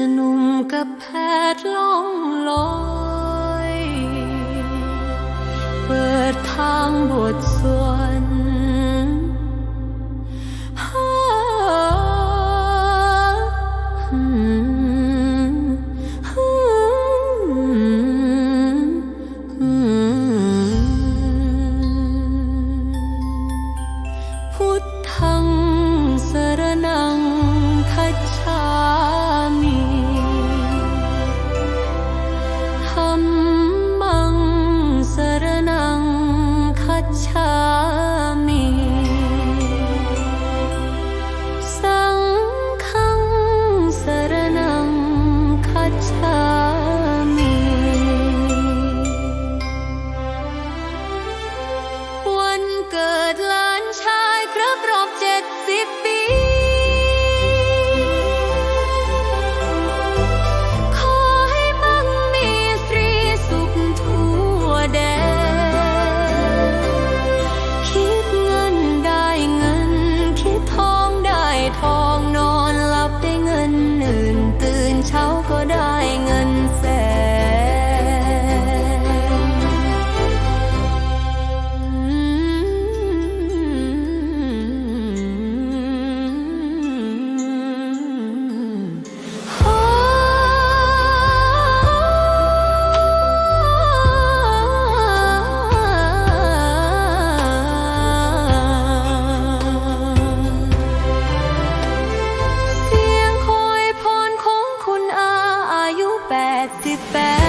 จะหนุ่มกับแพทย์ล่องลอย เปิดทางบทสวน back.